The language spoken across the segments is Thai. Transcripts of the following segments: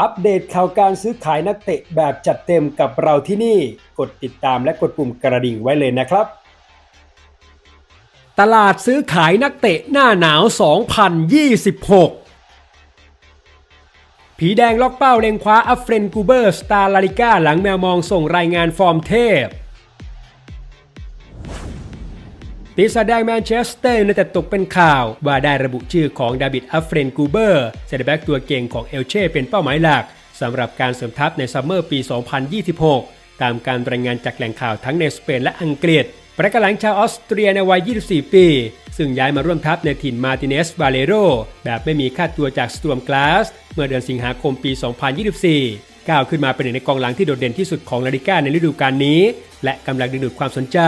อัปเดตข่าวการซื้อขายนักเตะแบบจัดเต็มกับเราที่นี่ กดติดตามและกดปุ่มกระดิ่งไว้เลยนะครับ ตลาดซื้อขายนักเตะหน้าหนาว 2026 ผีแดงล็อกเป้าเล็งคว้าอัฟเฟรนกูเบอร์สตาร์ลาลิก้าหลังแมวมองส่งรายงานฟอร์มเทพ ปีศาจแดงแมนเชสเตอร์ในแต่ตกเป็นข่าว ว่าได้ระบุชื่อของดาบิดอัฟเฟรนกูเบอร์เซนเตอร์แบ็กตัวเก่งของเอลเช่เป็นเป้าหมายหลักสำหรับการเสริมทัพในซัมเมอร์ปี 2026 ตามการรายงานจากแหล่งข่าวทั้งในสเปนและอังกฤษประกาศหลังชาวออสเตรียในวัย 24 ปี ซึ่งย้ายมาร่วมทัพในถิ่นมาติเนสบาเลโรแบบไม่มีค่าตัวจากสตรวมกลาส เมื่อเดือนสิงหาคมปี 2024 ก้าวขึ้นมาเป็นหนึ่งในกองหลังที่โดดเด่นที่สุดของลาลิก้าในฤดูกาลนี้ และกำลังดึงดูดความสนใจ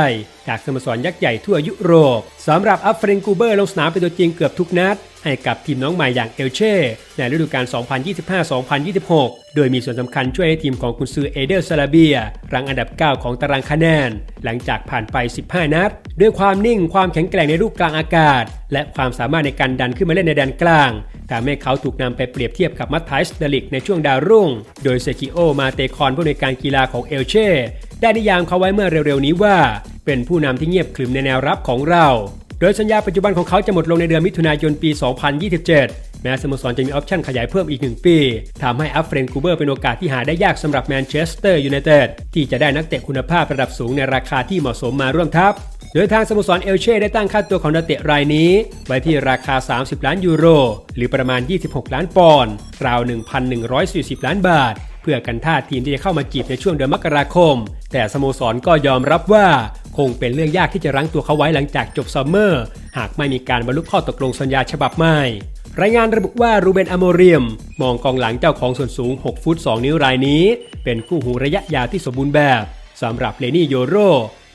จากสโมสรยักษ์ใหญ่ทั่วยุโรปสำหรับอัฟเฟรนกูเบอร์ลงสนามเป็นตัวจริงเกือบทุกนัด ให้กับทีมน้องใหม่อย่างเอลเช่ในฤดูกาล 2025-2026 โดยมีส่วนสำคัญช่วยให้ทีมของกุนซือเอเดอร์ซาลาเบีย รังอันดับ 9 ของตารางคะแนน หลังจากผ่านไป 15 นัด ด้วยความนิ่งความแข็งแกร่งในรูปกลางอากาศ และความสามารถในการดันขึ้นมาเล่นในแดนกลางทำให้เขาถูกนำไปเปรียบเทียบกับมัตไทสเดลิกในช่วงดาวรุ่ง โดยเซกิโอมาเตคอนผู้ในวยการกีฬาของเอลเช่ ได้นิยามเขาไว้เมื่อเร็วๆนี้ว่า เป็นผู้นำที่เงียบขรึมในแนวรับของเรา โดยสัญญาปัจจุบันของเขาจะหมดลงในเดือนมิถุนายนปี 2027 แม้สโมสรจะมีออปชั่นขยายเพิ่มอีก 1 ปีทำให้อัฟเฟรนคูเบอร์เป็นโอกาสที่หาได้ยากสำหรับแมนเชสเตอร์ยูไนเต็ดที่จะได้นักเตะคุณภาพระดับสูงในราคาที่เหมาะสมมาร่วมทัพ โดยทางสโมสรเอลเช่ได้ตั้งค่าตัวของนักเตะรายนี้ ไว้ที่ราคา 30 ล้านยูโร หรือประมาณ 26 ล้านปอนด์ราว 1,140 ล้านบาท เพื่อกันท่าทีมที่จะเข้ามาจีบในช่วงเดือนมกราคม แต่สโมสรก็ยอมรับว่าคงเป็นเรื่องยากที่จะรั้งตัวเขาไว้หลังจากจบซัมเมอร์ หากไม่มีการบรรลุข้อตกลงสัญญาฉบับใหม่รายงานระบุว่ารูเบนอโมเรียม มองกองหลังเจ้าของส่วนสูง 6 ฟุต 2 นิ้วรายนี้ เป็นคู่หูระยะยาวที่สมบูรณ์แบบสำหรับเลนี่โยโร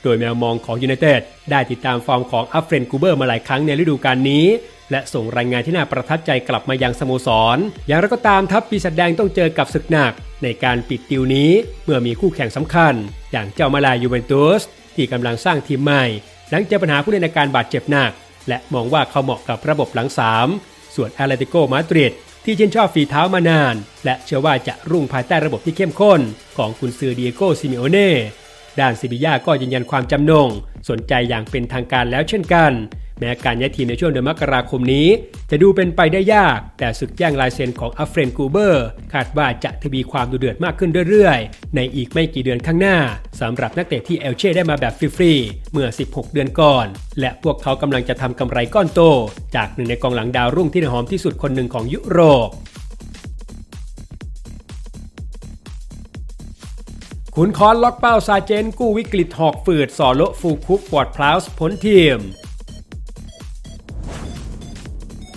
โดยแมวมองของยูไนเต็ดได้ติดตามฟอร์มของอัฟเฟรนกูเบอร์มาหลายครั้งในฤดูกาลนี้ และส่งรายงานที่น่าประทับใจกลับมายังสโมสร อย่างไรก็ตามทัพปีศาจแดงต้องเจอกับศึกหนัก ในการปิดดิวนี้เมื่อมีคู่แข่งสำคัญ อย่างเจ้ามาลายูเวนตุสที่กำลังสร้างทีมใหม่ หลังเจอปัญหาผู้เล่นอาการบาดเจ็บหนัก และมองว่าเขาเหมาะกับระบบหลังสามส่วนแอตเลติโกมาดริดที่ชื่นชอบฝีเท้ามานาน และเชื่อว่าจะรุ่งภายใต้ระบบที่เข้มข้น ของกุนซือเดียโกซิมิโอเน่ด้านซิบิยาก็ยืนยันความจำนง สนใจอย่างเป็นทางการแล้วเช่นกัน แม้การย้ายทีมในช่วงเดือนมกราคมนี้ จะดูเป็นไปได้ยาก แต่ศึกแย่งลายเซ็นของอัฟเฟรนกูเบอร์คาดว่าจะทวีความดุเดือดมากขึ้นเรื่อยๆ ในอีกไม่กี่เดือนข้างหน้าสำหรับนักเตะที่เอลเช่ได้มาแบบฟรีๆเมื่อ 16 เดือนก่อน และพวกเขากำลังจะทำกำไรก้อนโต จากหนึ่งในกองหลังดาวรุ่งที่หอมที่สุดคนหนึ่งของยุโรปขุนคอนล็อกเป้าซาเจนกู้วิกฤตหอกฝืดสอโลฟูคุกปอดพลาวส์พ้นทีม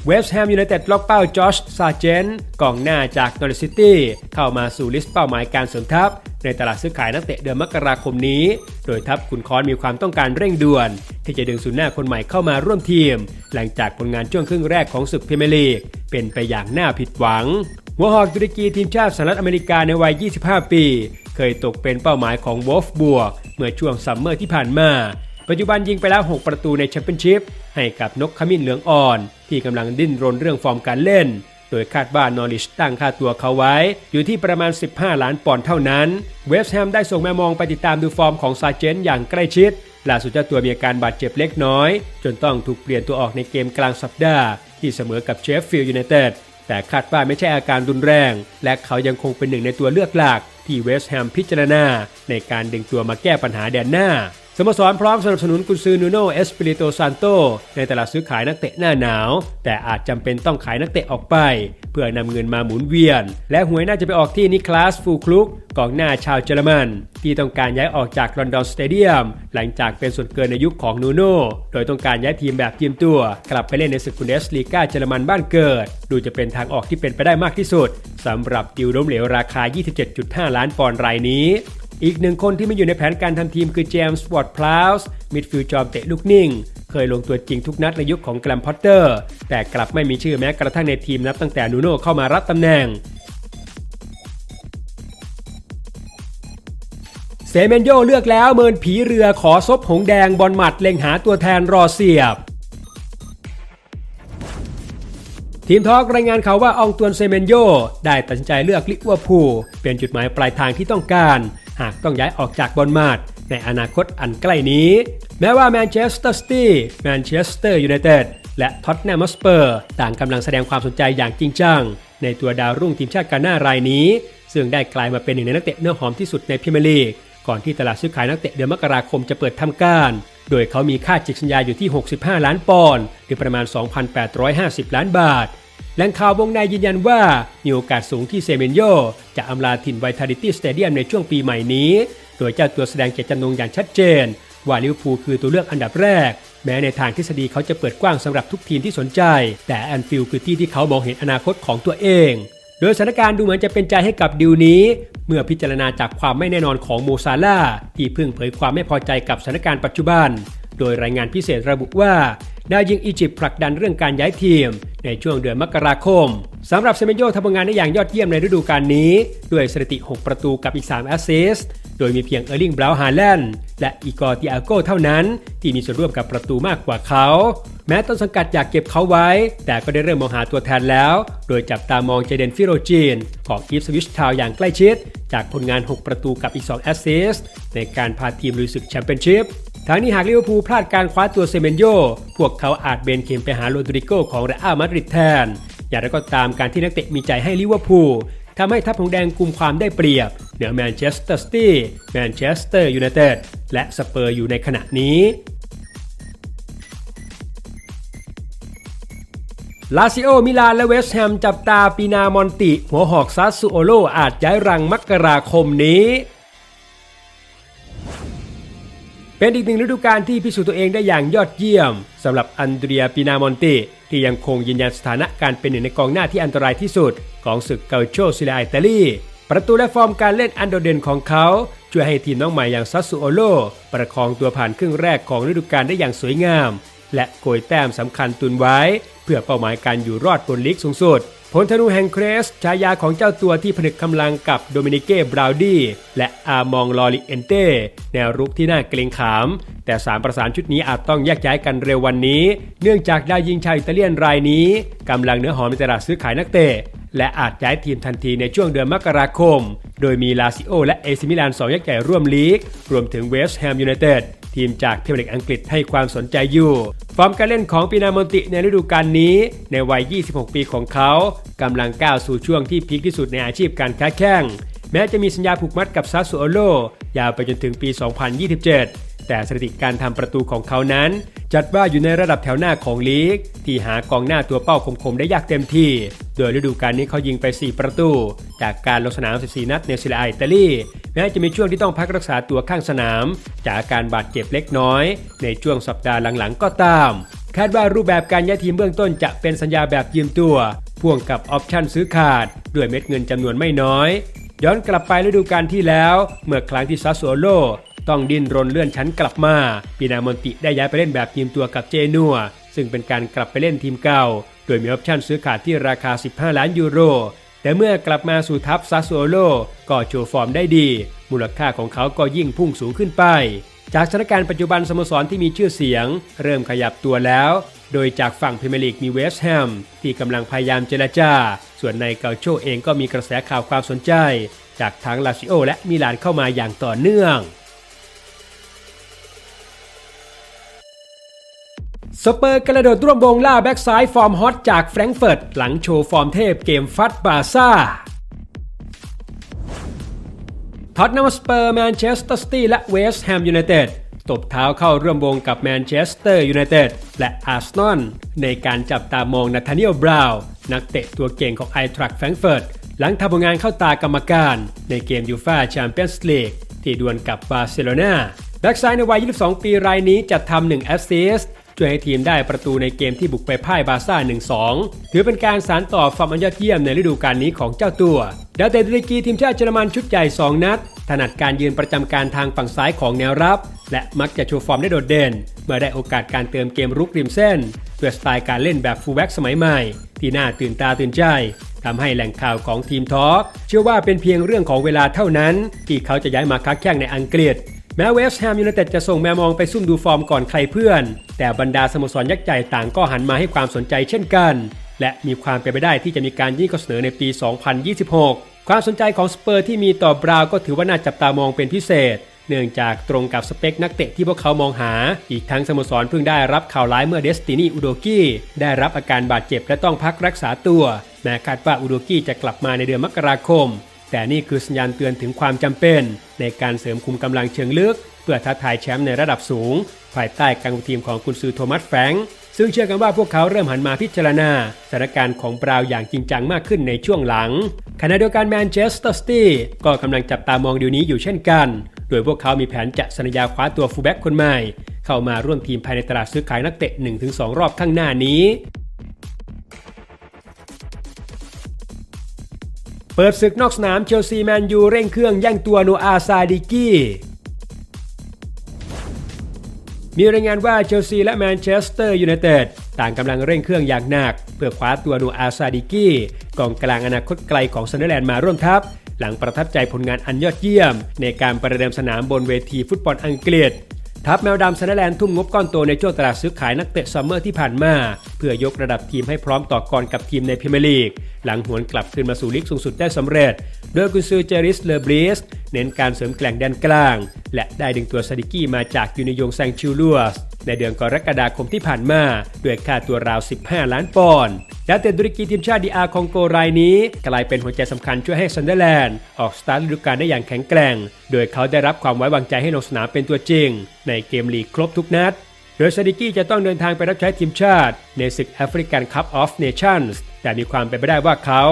เวสต์แฮมยูไนเต็ดล็อกเป้าจอชซาเจนกองหน้าจากนอริซิตี้เข้ามาสู่ลิสต์เป้าหมายการเสริมทัพ ในตลาดซื้อขายนักเตะเดือนมกราคมนี้ โดยทัพขุนคอนมีความต้องการเร่งด่วน ที่จะดึงศูนย์หน้าคนใหม่เข้ามาร่วมทีม หลังจากผลงานช่วงครึ่งแรกของศึกพรีเมียร์ลีกเป็นไปอย่างน่าผิดหวังหัวหอกตุรกีทีมชาติสหรัฐอเมริกาในวัย 25 ปี เคยตกเป็นเป้าหมายของวอฟบวก เมื่อช่วงซัมเมอร์ที่ผ่านมา ปัจจุบันยิงไปแล้ว 6 ประตูในแชมเปี้ยนชิพให้กับนกขมิ้นเหลืองอ่อน ที่กำลังดิ้นรนเรื่องฟอร์มการเล่น โดยคาดว่านอริชตั้งค่าตัวเขาไว้ อยู่ที่ประมาณ 15 ล้านปอนด์เท่านั้น เวสต์แฮมได้ส่งแมวมองไปติดตามดูฟอร์มของซาเจนอย่างใกล้ชิดล่าสุดเจ้าตัวมีอาการบาดเจ็บเล็กน้อย จนต้องถูกเปลี่ยนตัวออกในเกมกลางสัปดาห์ ที่เสมอกับเชฟฟิลด์ยูไนเต็ดแต่คาดว่าไม่ใช่อาการรุนแรง และเขายังคงเป็นหนึ่งในตัวเลือกหลัก ที่เวสต์แฮมพิจารณา ในการดึงตัวมาแก้ปัญหาแดนหน้า สโมสรพร้อมสนับสนุนกุนซือนูโนเอสปิริโตซานโตในตลาดซื้อขายนักเตะหน้าหนาว แต่อาจจำเป็นต้องขายนักเตะออกไป เพื่อนำเงินมาหมุนเวียน และหวยน่าจะไปออกที่นิคลาสฟูคลุกกองหน้าชาวเยอรมัน ที่ต้องการย้ายออกจากลอนดอนสเตเดียมหลังจากเป็นส่วนเกินในยุคของนูโน่โดยต้องการย้ายทีมแบบทีมตัว กลับไปเล่นในศึกบุนเดสลีกาเยอรมันบ้านเกิด ดูจะเป็นทางออกที่เป็นไปได้มากที่สุดสำหรับดิวล้มเหลวราคา 27.5 ล้านปอนด์รายนี้ อีกหนึ่งคนที่ไม่อยู่ในแผนการทำทีมคือเจมส์วอร์ดพลาวส์มิดฟิลด์จอมเตะลูกนิ่ง เคยลงตัวจริงทุกนัดในยุคของแกรมพอตเตอร์ แต่กลับไม่มีชื่อแม้กระทั่งในทีมนับตั้งแต่นูโน่เข้ามารับตำแหน่งเซเมนโยเลือกแล้วเมินผีเรือขอซบหงแดงบอลหมัดเล็งหาตัวแทนรอเสียบ ทีมทอกรายงานเขาวว่าอองตวนเซเมนโยได้ตัดสินใจเลือกลิเวอร์พูลเป็นจุดหมายปลายทางที่ต้องการ หากต้องย้ายออกจากบอลมาดในอนาคตอันใกล้นี้ แม้ว่าแมนเชสเตอร์ซิตี้แมนเชสเตอร์ยูไนเต็ดและท็อตแนมสเปอร์ต่างกำลังแสดงความสนใจอย่างจริงจัง ในตัวดาวรุ่งทีมชาติกาหน้ารายนี้ ซึ่งได้กลายมาเป็นหนึ่งในนักเตะเนื้อหอมที่สุดในพรีเมียร์ลีกก่อนที่ตลาดซื้อขายนักเตะเดือนมกราคมจะเปิดทำการ โดยเขามีค่าจิกสัญญาอยู่ที่ 65 ล้านปอนด์หรือประมาณ 2,850 ล้านบาท แหล่งข่าววงในยืนยันว่า มีโอกาสสูงที่เซเมนโยจะอำลาถิ่นไวทาริตี้สเตเดียมในช่วงปีใหม่นี้ โดยเจ้าตัวแสดงเจตจำนงอย่างชัดเจน ว่าลิเวอร์พูลคือตัวเลือกอันดับแรก แม้ในทางทฤษฎีเขาจะเปิดกว้างสำหรับทุกทีมที่สนใจ แต่แอนฟิลด์คือที่ที่เขามองเห็นอนาคตของตัวเอง โดยสถานการณ์ดูเหมือนจะเป็นใจให้กับดิวนี้ เมื่อพิจารณาจากความไม่แน่นอนของโมซาลาที่เพิ่งเผยความไม่พอใจกับสถานการณ์ปัจจุบัน โดยรายงานพิเศษระบุว่า ดาวยิงอียิปต์ผลักดันเรื่องการย้ายทีม ในช่วงเดือนมกราคมสำหรับเซเมโยทำงานได้อย่างยอดเยี่ยมในฤดูกาลนี้ ด้วยสถิติ 6 ประตูกับอีก 3 แอสซิสต์โดยมีเพียงเออร์ลิงบราวน์ฮาแลนด์และอีกอร์ติอาโกเท่านั้น ที่มีส่วนร่วมกับประตูมากกว่าเขา แม้ต้นสังกัดอยากเก็บเขาไว้ แต่ก็ได้เริ่มมองหาตัวแทนแล้ว โดยจับตามองเจเดนฟิโรจีน ของอีฟสวิชทาวอย่างใกล้ชิด จากผลงาน 6 ประตูกับอีก 2 แอสซิสต์ในการพาทีมลุยศึกแชมเปี้ยนชิพ ทั้งนี้หากลิเวอร์พูลพลาดการคว้าตัวเซเมนโย พวกเขาอาจเบนเข็มไปหาโรดริโกของเรอัลมาดริดแทน อย่างไรก็ตามการที่นักเตะมีใจให้ลิเวอร์พูลทำให้ทัพหงแดงกุมความได้เปรียบ เหนือแมนเชสเตอร์ซิตี้ แมนเชสเตอร์ยูไนเต็ด และสเปอร์อยู่ในขณะนี้ลาซิโอ มิลาน และเวสต์แฮมจับตาปีนามอนติ หัวหอกซัสซูโอโลอาจย้ายรังมกราคมนี้ เป็นอีกหนึ่งฤดูกาลที่พิสูจน์ตัวเองได้อย่างยอดเยี่ยมสำหรับอันเดรียปินามอนติที่ยังคงยืนยันสถานะการเป็นหนึ่งในกองหน้าที่อันตรายที่สุด ของศึกเกาโชซิลาอิตาลีประตูและฟอร์มการเล่นอันโดดเด่นของเขา ช่วยให้ทีมน้องใหม่อย่างซัสซูโอโลประคองตัวผ่านครึ่งแรกของฤดูกาลได้อย่างสวยงาม และโกยแต้มสำคัญตุนไว้ เพื่อเป้าหมายการอยู่รอดบนลีกสูงสุด พลธนูแห่งเครสฉายาของเจ้าตัวที่ผนึกกำลังกับโดมินิเก้บราวดี้และอามองลอริเอนเต้แนวรุกที่น่าเกรงขาม แต่สามประสานชุดนี้อาจต้องแยกย้ายกันเร็ววันนี้ เนื่องจากดาวยิงชาวอิตาเลียนรายนี้กำลังเนื้อหอมในตลาดซื้อขายนักเตะและอาจย้ายทีมทันทีในช่วงเดือนมกราคม โดยมีลาซิโอและเอซิมิลานสองยักษ์ใหญ่ร่วมลีก รวมถึงเวสต์แฮมยูไนเต็ด ทีมจากพรีเมียร์ลีกอังกฤษให้ความสนใจอยู่ ฟอร์มการเล่นของปีนามอนติในฤดูกาลนี้ ในวัย 26 ปีของเขากำลังก้าวสู่ช่วงที่พีคที่สุดในอาชีพการค้าแข่งแม้จะมีสัญญาผูกมัดกับซาสุโอโลยาวไปจนถึงปี 2027 แต่สถิติการทำประตูของเขานั้น จัดว่าอยู่ในระดับแถวหน้าของลีก ที่หากองหน้าตัวเป้าคมๆได้ยากเต็มที่ โดยฤดูกาลนี้เขายิงไป 4 ประตู จากการลงสนาม 14 นัดในซิลาอิตาลีแม้จะมีช่วงที่ต้องพักรักษาตัวข้างสนาม จากอาการบาดเจ็บเล็กน้อย ในช่วงสัปดาห์หลังๆก็ตาม คาดว่ารูปแบบการย้ายทีมเบื้องต้นจะเป็นสัญญาแบบยืมตัวพ่วงกับออปชั่นซื้อขาด ด้วยเม็ดเงินจำนวนไม่น้อย ย้อนกลับไปฤดูกาลที่แล้ว เมื่อครั้งที่ซัสโซโล ต้องดิ้นรนเลื่อนชั้นกลับมาปีนามอนติได้ย้ายไปเล่นแบบยืมตัวกับเจนัวซึ่งเป็นการกลับไปเล่นทีมเก่า โดยมีออปชั่นซื้อขาดที่ราคา 15 ล้านยูโร แต่เมื่อกลับมาสู่ทัพซัสโซโลก็โชว์ฟอร์มได้ดี มูลค่าของเขาก็ยิ่งพุ่งสูงขึ้นไป จากสถานการณ์ปัจจุบันสโมสรที่มีชื่อเสียง เริ่มขยับตัวแล้ว โดยจากฝั่งพรีเมียร์ลีกมีเวสต์แฮมที่กำลังพยายามเจรจา ส่วนในเกาโชเองก็มีกระแสข่าวความสนใจ จากทั้งลาซิโอและมิลานเข้ามาอย่างต่อเนื่อง สเปอร์กระโดดร่วมวงล่าแบ็กซ้ายฟอร์มฮอตจากแฟรงก์เฟิร์ตหลังโชว์ฟอร์มเทพเกมฟัดบาซ่าท็อตแนมสเปอร์แมนเชสเตอร์ซิตี้และเวสต์แฮมยูไนเต็ดตบเท้าเข้าร่วมวงกับแมนเชสเตอร์ยูไนเต็ดและอาร์เซนอลในการจับตามองนาธานิเอลบราวน์นักเตะตัวเก่งของไอทรัคแฟรงก์เฟิร์ตหลังทำผลงานเข้าตากรรมการ ในเกมยูฟ่าแชมเปี้ยนส์ลีกที่ดวลกับบาร์เซโลนาแบ็กซ้ายในวัย 22 ปีรายนี้จัดทำหนึ่งแอสซิสต์ ช่วยให้ทีมได้ประตูในเกมที่บุกไปพ่ายบาร์ซ่า 1-2 ถือเป็นการสานต่อฟอร์มอันยอดเยี่ยมในฤดูกาลนี้ของเจ้าตัวดาวเตะดริกีทีมชาติเยอรมันชุดใหญ่ 2 นัด ถนัดการยืนประจำการทางฝั่งซ้ายของแนวรับ และมักจะโชว์ฟอร์มได้โดดเด่น เมื่อได้โอกาสการเติมเกมรุกริมเส้นด้วยสไตล์การเล่นแบบฟูลแบ็กสมัยใหม่ ที่น่าตื่นตาตื่นใจทำให้แหล่งข่าวของทีมทอล์กเชื่อว่าเป็นเพียงเรื่องของเวลาเท่านั้น ที่เขาจะย้ายมาค้าแข่งในอังกฤษ แม้เวสต์แฮมยูไนเต็ดจะส่งแมวมองไปซุ่มดูฟอร์มก่อนใครเพื่อน แต่บรรดาสโมสรยักษ์ใหญ่ต่างก็หันมาให้ความสนใจเช่นกัน และมีความเป็นไปได้ที่จะมีการยื่นข้อเสนอในปี 2026 ความสนใจของสเปอร์ที่มีต่อบราวก็ถือว่าน่าจับตามองเป็นพิเศษ เนื่องจากตรงกับสเปคนักเตะที่พวกเขามองหา อีกทั้งสโมสรเพิ่งได้รับข่าวร้ายเมื่อเดสตินีอุโดกี้ได้รับอาการบาดเจ็บและต้องพักรักษาตัวแม้คาดว่าอุโดกี้จะกลับมาในเดือนมกราคม แต่นี่คือสัญญาณเตือนถึงความจำเป็น ในการเสริมคุมกำลังเชิงลึก เพื่อท้าทายแชมป์ในระดับสูง ภายใต้การคุมทีมของกุนซือโทมัสแฟรงค์ซึ่งเชื่อกันว่าพวกเขาเริ่มหันมาพิจารณาสถานการณ์ของบราวอย่างจริงจังมากขึ้นในช่วงหลังขณะเดียวกันแมนเชสเตอร์ซิตี้ก็กำลังจับตามองดีลนี้อยู่เช่นกัน โดยพวกเขามีแผนจะสัญญาคว้าตัวฟูลแบ็กคนใหม่ เข้ามาร่วมทีมภายในตลาดซื้อขายนักเตะ 1-2 รอบข้างหน้านี้ เปิดศึกนอกสนามเชลซีแมนยูเร่งเครื่องแย่งตัวโนอาซาดิกี้มีรายงานว่าเชลซีและแมนเชสเตอร์ยูไนเต็ดต่างกำลังเร่งเครื่องอย่างหนัก เพื่อคว้าตัวโนอาซาดิกี้กองกลางอนาคตไกลของซันเดอร์แลนด์มาร่วมทัพ หลังประทับใจผลงานอันยอดเยี่ยม ในการประเดิมสนามบนเวทีฟุตบอลอังกฤษ ทัพแมวดำซันเดอร์แลนด์ทุ่มงบก้อนโตในช่วงตลาดซื้อขายนักเตะซัมเมอร์ที่ผ่านมา เพื่อยกระดับทีมให้พร้อมต่อกรกับทีมในพรีเมียร์ลีก หลังหวนกลับคืนมาสู่ลีกสูงสุดได้สำเร็จ โดยกุนซือเจริสเลอบริสเน้นการเสริมแกล่งแดนกลาง และได้ดึงตัวซาดิกี้มาจากยูนิยงแซงชิลลัวส ในเดือนกรกฎาคมที่ผ่านมา ด้วยค่าตัวราว 15 ล้านปอนด์ดาวเตนตุรกีทีมชาติดีอาคองโกรายนี้ กลายเป็นหัวใจสำคัญช่วยให้ซันเดอร์แลนด์ออกสตาร์ทฤดูกาลได้อย่างแข็งแกร่ง โดยเขาได้รับความไว้วางใจให้ลงสนามเป็นตัวจริง ในเกมลีกครบทุกนัด โดยซาดิกี้จะต้องเดินทางไปรับใช้ทีมชาติ ในศึกแอฟริกันคัพออฟเนชั่นส์แต่มีความเป็นไปได้ว่าเขา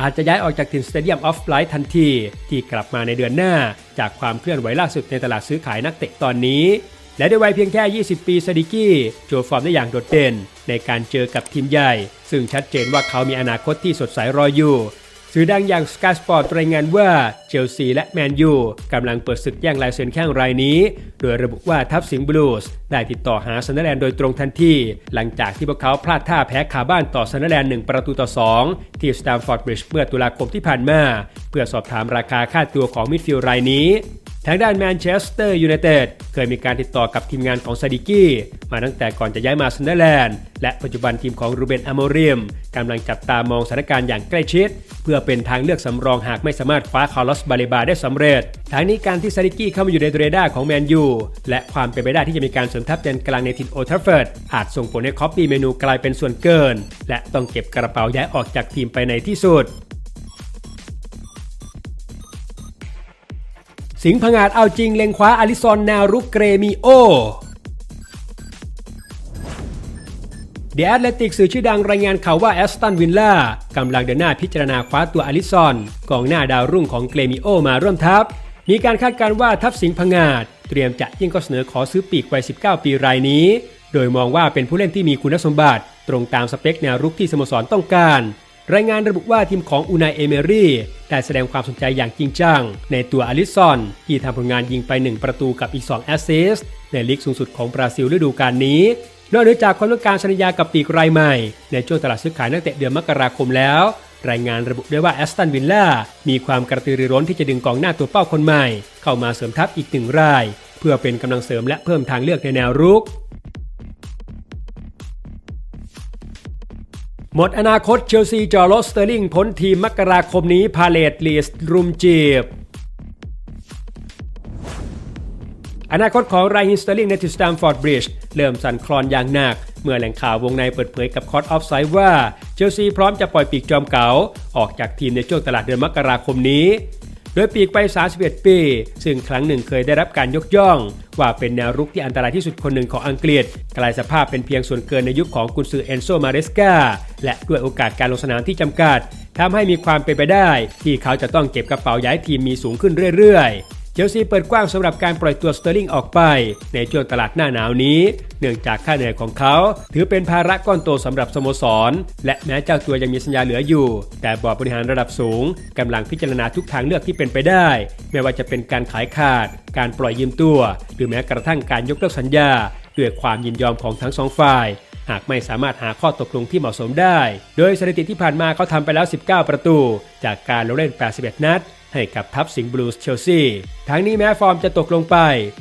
อาจจะย้ายออกจากทีมสเตเดียมออฟไลท์ทันที ที่กลับมาในเดือนหน้า จากความเคลื่อนไหวล่าสุดในตลาดซื้อขายนักเตะตอนนี้ และด้วยวัยเพียงแค่ 20 ปีซาดิกี้โชว์ฟอร์มได้อย่างโดดเด่น ในการเจอกับทีมใหญ่ ซึ่งชัดเจนว่าเขามีอนาคตที่สดใสรออยู่ สื่อดังอย่าง Sky Sport รายงานว่าเชลซีและแมนยูกำลังเปิดศึกแย่งลายเซ็นแข้งรายนี้ โดยระบุว่าทัพสิงห์บลูส์ได้ติดต่อหาซันเดอร์แลนด์โดยตรงทันทีหลังจากที่พวกเขาพลาดท่าแพ้คาบ้านต่อซันเดอร์แลนด์1ประตูต่อ 2 ที่สตามฟอร์ดบริดจ์เมื่อตุลาคมที่ผ่านมา เพื่อสอบถามราคาค่าตัวของมิดฟิลด์รายนี้ ทางด้านแมนเชสเตอร์ยูไนเต็ดเคยมีการติดต่อกับทีมงานของซาดิกี้มาตั้งแต่ก่อนจะย้ายมาซันเดอร์แลนด์และปัจจุบันทีมของรูเบนอโมริมกำลังจับตามองสถานการณ์อย่างใกล้ชิด เพื่อเป็นทางเลือกสำรองหากไม่สามารถคว้าคาร์ลอสบาเลบาได้สำเร็จทางนี้การที่ซาดิกี้เข้ามาอยู่ในเรดาร์ของแมนยูและความเป็นไปได้ที่จะมีการเสริมทัพแดนกลางในทินโอทัฟเฟิร์ดอาจส่งผลให้คอปปี้เมนูกลายเป็นส่วนเกิน และต้องเก็บกระเป๋าย้ายออกจากทีมไปในที่สุด สิงห์ผงาดเอาจริงเล็งคว้าอาริซอนแนวรุกเกรมิโอเด e แอตเลติกสื่อชื่อดังรายงานข่าวว่าแอสตันวินล่ากำลังเดินหน้าพิจารณาคว้าตัวอาริซอนกองหน้าดาวรุ่งของเกรมิโอมาร่วมทัพ มีการคาดการณ์ว่าทัพสิงห์ผงาด เตรียมจะยื่นข้อเสนอขอซื้อปีกวัย 19 ปีรายนี้ โดยมองว่าเป็นผู้เล่นที่มีคุณสมบัติ ตรงตามสเปคแนวรุกที่สโมสรต้องการ รายงานระบุว่าทีมของอูนายเอเมรี่ได้แสดงความสนใจอย่างจริงจัง ในตัวอลิซอน ที่ทำผลงานยิงไป 1 ประตูกับอีก 2 แอสซิสต์ในลีกสูงสุดของบราซิลฤดูกาลนี้นอกเหนือจากความต้องการสัญญากับปีกรายใหม่ ในช่วงตลาดซื้อขายนักเตะเดือนมกราคมแล้ว รายงานระบุด้วยว่าแอสตันวิลล่ามีความกระตือรือร้นที่จะดึงกองหน้าตัวเป้าคนใหม่ เข้ามาเสริมทัพอีกหนึ่งราย เพื่อเป็นกำลังเสริมและเพิ่มทางเลือกในแนวรุก หมดอนาคตเชลซีจอร์โรสเตอร์ลิงพ้นทีมมกราคมนี้พาเลตลีสรุมจีบ อนาคตของไรฮินสเตอร์ลิงในทิสตามฟอร์ดบริดจ์เริ่มสั่นคลอนอย่างหนัก เมื่อแหล่งข่าววงในเปิดเผยกับคอร์ดออฟไซด์ว่า เชลซีพร้อมจะปล่อยปีกจอมเก๋าออกจากทีมในช่วงตลาดเดือนมกราคมนี้ โดยปีกไป 31 ปี ซึ่งครั้งหนึ่งเคยได้รับการยกย่อง ว่าเป็นแนวรุกที่อันตรายที่สุดคนหนึ่งของอังกฤษ กลายสภาพเป็นเพียงส่วนเกินในยุคของกุนซือเอนโซมาเรสกาและด้วยโอกาสการลงสนามที่จำกัดทำให้มีความเป็นไปได้ ที่เขาจะต้องเก็บกระเป๋าย้ายทีมมีสูงขึ้นเรื่อยๆ ชลซีเปิดกว้างสำหรับการปล่อยตัวสเตอร์ลิงออกไป ในช่วงตลาดหน้าหนาวนี้ เนื่องจากค่าเหนื่อยของเขา ถือเป็นภาระก้อนโตสำหรับสโมสร และแม้เจ้าตัวยังมีสัญญาเหลืออยู่ แต่บอร์ดบริหารระดับสูงกำลังพิจารณาทุกทางเลือกที่เป็นไปได้ ไม่ว่าจะเป็นการขายขาด การปล่อยยืมตัว หรือแม้กระทั่งการยกเลิกสัญญาด้วยความยินยอมของทั้งสองฝ่ายหากไม่สามารถหาข้อตกลงที่เหมาะสมได้ โดยสถิติที่ผ่านมาเขาทำไปแล้ว 19 ประตู จากการลงเล่น 81 นัด ให้กับทัพสิงห์บลูส์เชลซีทั้งนี้แม้ฟอร์มจะตกลงไป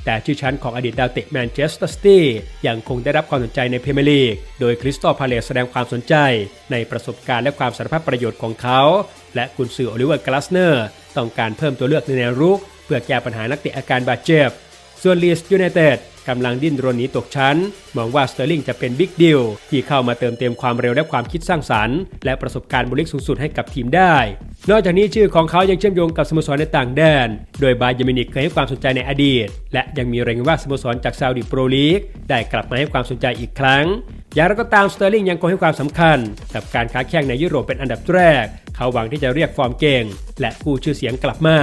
แต่ชื่อชั้นของอดีตดาวเตะแมนเชสเตอร์ซิตี้ยังคงได้รับความสนใจในพรีเมียร์ลีก โดยคริสตัลพาเลสแสดงความสนใจ ในประสบการณ์และความสารภาพประโยชน์ของเขา และกุนซือโอลิเวอร์กลาสเนอร์ ต้องการเพิ่มตัวเลือกในแนวรุก เพื่อแก้ปัญหานักเตะอาการบาดเจ็บ ส่วนลีสยูไนเต็ดกำลังดิ้นรนหนีตกชั้น มองว่าสเตอร์ลิงจะเป็นบิ๊กดิลที่เข้ามาเติมเต็มความเร็วและความคิดสร้างสรรค์ และประสบการณ์บริกสูงสุดให้กับทีมได้ นอกจากนี้ชื่อของเขายังเชื่อมโยงกับสโมสรในต่างแดน โดยบาเยมินิกเคยให้ความสนใจในอดีต และยังมีรายงานว่าสโมสรจากซาอุดิโปรลีกได้กลับมาให้ความสนใจอีกครั้งอย่างไรก็ตามสเตอร์ลิงยังคงให้ความสำคัญ กับการค้าแข่งในยุโรปเป็นอันดับแรก เขาหวังที่จะเรียกฟอร์มเก่ง และกู้ชื่อเสียงกลับมา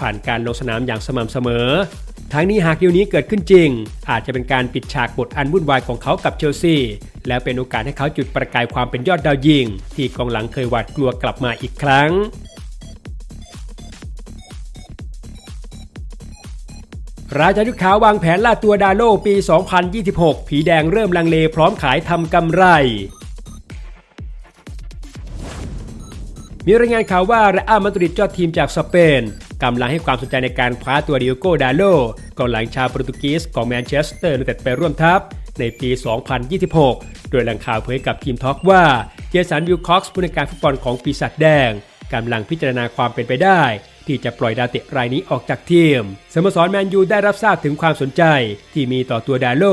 ผ่านการลงสนามอย่างสม่ำเสมอ ทั้งนี้หากดีลนี้เกิดขึ้นจริง อาจจะเป็นการปิดฉากบทอันวุ่นวายของเขากับเชลซีและเป็นโอกาสให้เขาจุดประกายความเป็นยอดดาวยิง ที่กองหลังเคยหวาดกลัวกลับมาอีกครั้งราชายุทธขาววางแผนล่าตัวดาโลปี 2026 ผีแดงเริ่มลังเลพร้อมขายทำกำไร มีรายงานข่าวว่าเรอัลมาดริดยอดทีมจากสเปน กำลังให้ความสนใจในการคว้าตัวดิโอโกดาโลกองหลังชาวโปรตุเกสของแมนเชสเตอร์ยูไนเต็ดไปร่วมทัพในปี 2026 โดยแหล่งข่าวเผยกับทีมทอล์กว่าเจสันวิลคอกส์ผู้ในการฟุตบอลของปีศาจแดงกำลังพิจารณาความเป็นไปได้ ที่จะปล่อยดาวเตะรายนี้ออกจากทีมสโมสรแมนยูได้รับทราบถึงความสนใจที่มีต่อตัวดาโล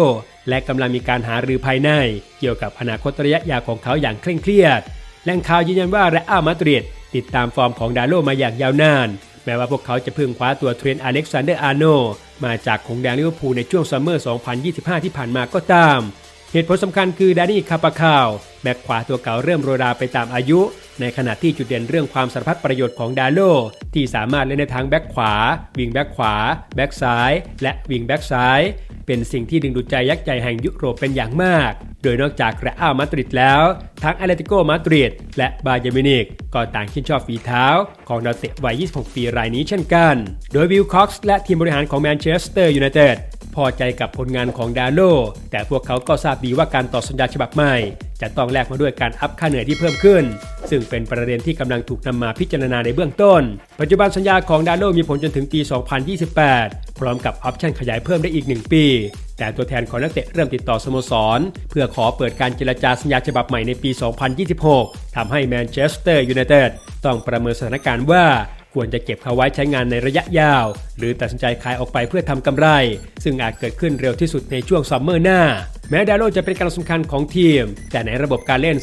และกำลังมีการหารือภายใน เกี่ยวกับอนาคตระยะยาวของเขาอย่างเคร่งเครียดแหล่งข่าวยืนยันว่าเรอัลมาดริดติดตามฟอร์มของดาโลมาอย่างยาวนาน แม้ว่าพวกเขาจะเพิ่งคว้าตัวเทรนต์อเล็กซานเดอร์อาร์โนมาจากของแดงลิเวอร์พูลในช่วงซัมเมอร์ 2025 ที่ผ่านมาก็ตาม เหตุผลสำคัญคือแดานี่คาปาคาวแบ็กขวาตัวเก่าเริ่มโรยราไปตามอายุ ในขณะที่จุดเด่นเรื่องความสารพัดประโยชน์ของดาโล ที่สามารถเล่นในทางแบ็กขวา วิงแบ็กขวา แบ็กซ้าย และวิงแบ็กซ้าย เป็นสิ่งที่ดึงดูดใจยักษ์ใหญ่แห่งยุโรปเป็นอย่างมาก โดยนอกจากเรอัลมาดริดแล้ว ทั้งแอตเลติโกมาดริดและบาเยร์มินิกก็ต่างชื่นชอบฝีเท้า ของดาวเตะวัย 26 ปีรายนี้เช่นกัน โดยวิลค็อกซ์และทีมบริหารของแมนเชสเตอร์ยูไนเต็ด พอใจกับผลงานของดาโลแต่พวกเขาก็ทราบดีว่าการต่อสัญญาฉบับใหม่ จะต้องแลกมาด้วยการอัพค่าเหนื่อยที่เพิ่มขึ้น ซึ่งเป็นประเด็นที่กำลังถูกนำมาพิจารณาในเบื้องต้น ปัจจุบันสัญญาของดาโลมีผลจนถึงปี 2028 พร้อมกับออปชั่นขยายเพิ่มได้อีก 1 ปี แต่ตัวแทนของนักเตะเริ่มติดต่อสโมสร เพื่อขอเปิดการเจรจาสัญญาฉบับใหม่ในปี 2026ทำให้แมนเชสเตอร์ยูไนเต็ดต้องประเมินสถานการณ์ว่า ควรจะเก็บเขาไว้ใช้งานในระยะยาว หรือตัดสินใจขายออกไปเพื่อทำกำไร ซึ่งอาจเกิดขึ้นเร็วที่สุดในช่วงซัมเมอร์หน้า แม้ดาโลจะเป็นกำลังสำคัญของทีม แต่ในระบบการเล่น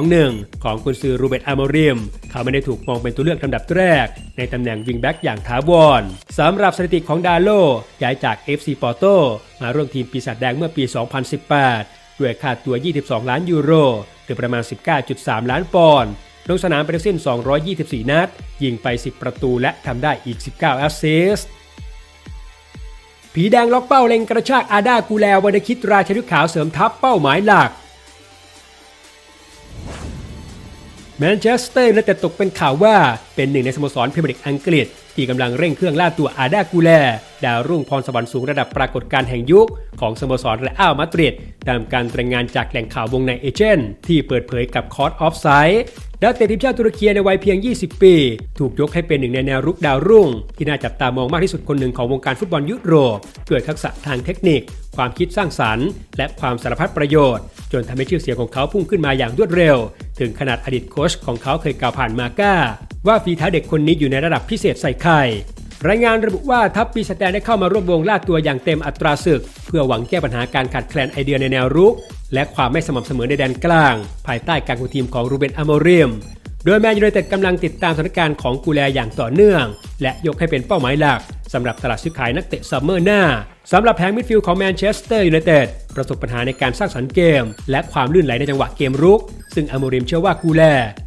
3-4-2-1 ของกุนซือรูเบตอาร์โมริม เขาไม่ได้ถูกมองเป็นตัวเลือกลำดับแรก ในตำแหน่งวิงแบ็กอย่างถาวรสำหรับสถิติของดาโลย้ายจาก FC ปอร์โตมาร่วมทีมปีศาจแดงเมื่อปี 2018 ด้วยค่าตัว 22 ล้านยูโรหรือประมาณ 19.3 ล้านปอนด์ ลงสนามไปทั้งสิ้น 224 นัด ยิงไป 10 ประตูและทำได้อีก 19 แอสซิสต์ผีแดงล็อกเป้าเล็งกระชากอาดากูแลวันคิดราชนุขาวเสริมทัพเป้าหมายหลักแมนเชสเตอร์ยูไนเต็ดตกเป็นข่าวว่าเป็นหนึ่งในสโมสรพรีเมียร์ลีกอังกฤษ ที่กำลังเร่งเครื่องล่าตัวอาดากูแล ดาวรุ่งพรสวรรค์สูงระดับปรากฏการแห่งยุค ของสโมสรเรอัลมาดริดตามการรายงานจากแหล่งข่าววงในเอเจนต์ที่เปิดเผยกับคอร์สออฟไซด์ ดาวเตะทีมชาติตุรกีในวัยเพียง 20 ปี ถูกยกให้เป็นหนึ่งในแนวรุกดาวรุ่ง ที่น่าจับตามองมากที่สุดคนหนึ่งของวงการฟุตบอลยุโรปด้วยทักษะทางเทคนิค ความคิดสร้างสรรค์ และความสารพัดประโยชน์ จนทำให้ชื่อเสียงของเขาพุ่งขึ้นมาอย่างรวดเร็ว ถึงขนาดอดีตโค้ชของเขาเคยกล่าวผ่านมาก้า ว่าฝีเท้าเด็กคนนี้อยู่ในระดับพิเศษใส่ไข่รายงานระบุว่าทัพปีศาจแดงได้เข้ามาร่วมวงล่าตัวอย่างเต็มอัตราศึก เพื่อหวังแก้ปัญหาการขาดแคลนไอเดียในแนวรุก และความไม่สม่ำเสมอในแดนกลาง ภายใต้การคุมทีมของรูเบนอโมริมโดยแมนยูไนเต็ดกำลังติดตามสถานการณ์ของกูแลอย่างต่อเนื่อง และยกให้เป็นเป้าหมายหลักสำหรับตลาดซื้อขายนักเตะซัมเมอร์หน้าสำหรับแผงมิดฟิลด์ของแมนเชสเตอร์ยูไนเต็ดประสบปัญหาในการสร้างสรรค์เกม และความลื่นไหลในจังหวะเกมรุก ซึ่งอโมริมเชื่อว่ากูแล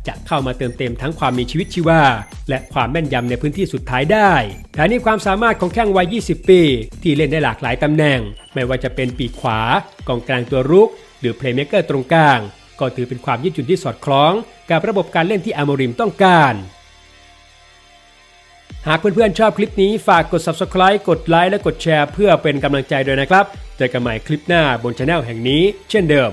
จะเข้ามาเติมเต็มทั้งความมีชีวิตชีวา และความแม่นยำในพื้นที่สุดท้ายได้แต่นี้ความสามารถของแข้งวัย 20 ปี ที่เล่นได้หลากหลายตำแหน่ง ไม่ว่าจะเป็นปีกขวากองกลางตัวรุก หรือเพลย์เม k เกอร์ตรงกลาง ก็ถือเป็นความยืดหยุ่นที่สอดคล้องกับระบบการเล่นที่อโมริมต้องการ หากเพื่อนๆชอบคลิปนี้ฝากกด subscribe กดไลค์และกดแชร์เพื่อเป็นกำลังใจด้วยนะครับ เจอกันใหม่คลิปหน้าบนช anel แห่งนี้เช่นเดิม